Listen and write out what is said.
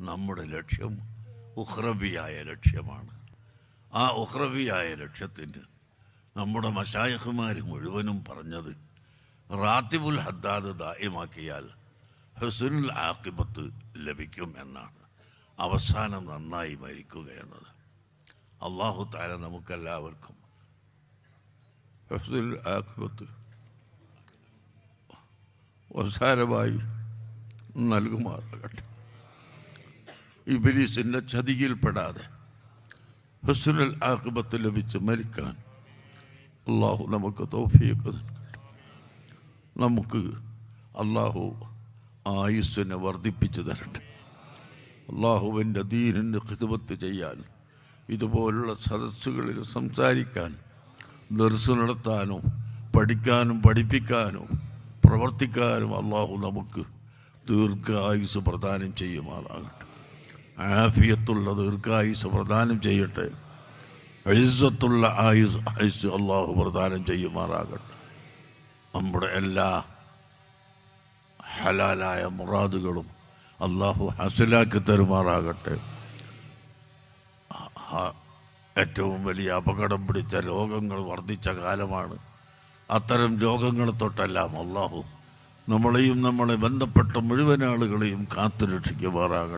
നമ്മുടെ ലക്ഷ്യം ഉഹ്റബിയായ ലക്ഷ്യമാണ്. ആ ഉഹ്റബിയായ ലക്ഷ്യത്തിന് നമ്മുടെ മഷായഹുമാർ മുഴുവനും പറഞ്ഞത് റാത്തിബുൽ ഹദ്ദാദ് ദായമാക്കിയാൽ ഹസുനുൽ ആക്കിബത്ത് ലഭിക്കും എന്നാണ്. അവസാനം നന്നായി മരിക്കുക എന്നത്. അള്ളാഹു താര നമുക്കെല്ലാവർക്കും ഹസുനുൽ ആക്കിബത്ത് അവസാനമായി നൽകുമാറാകട്ടെ. ഇബിലീസിന്റെ ചതിയിൽപ്പെടാതെ ഹസ്സുനൽ ആഹ്ബത്ത് ലഭിച്ച് മരിക്കാൻ അള്ളാഹു നമുക്ക് തോഫിയൊക്കെ നൽകട്ടെ. നമുക്ക് അള്ളാഹു ആയുസ്സിനെ വർദ്ധിപ്പിച്ചു തരട്ടെ. അള്ളാഹുവിന്റെ ദീനിന്റെ ഖിദ്മത്ത് ചെയ്യാൻ ഇതുപോലുള്ള സദസ്സുകളിൽ സംസാരിക്കാൻ ദർസ് നടത്താനും പഠിക്കാനും പഠിപ്പിക്കാനും പ്രവർത്തിക്കാനും അള്ളാഹു നമുക്ക് ദീർഘായുസ് പ്രദാനം ചെയ്യുമാറാകട്ടെ. ആഫിയത്തുള്ള ദീർഘായുസ് പ്രദാനം ചെയ്യട്ടെ. അഴിസത്തുള്ള ആയുസ് ആയുസ് അള്ളാഹു പ്രദാനം ചെയ്യുമാറാകട്ടെ. നമ്മുടെ എല്ലാ ഹലാലായ മുറാദുകളും അള്ളാഹു ഹസിലാക്കി തരുമാറാകട്ടെ. ഏറ്റവും വലിയ അപകടം പിടിച്ച രോഗങ്ങൾ വർദ്ധിച്ച കാലമാണ്. അത്തരം രോഗങ്ങളെ തൊട്ടെല്ലാം അള്ളാഹു നമ്മളെയും നമ്മളെ ബന്ധപ്പെട്ട മുഴുവൻ ആളുകളെയും കാത്തു രക്ഷിക്കുമാറാകട്ടെ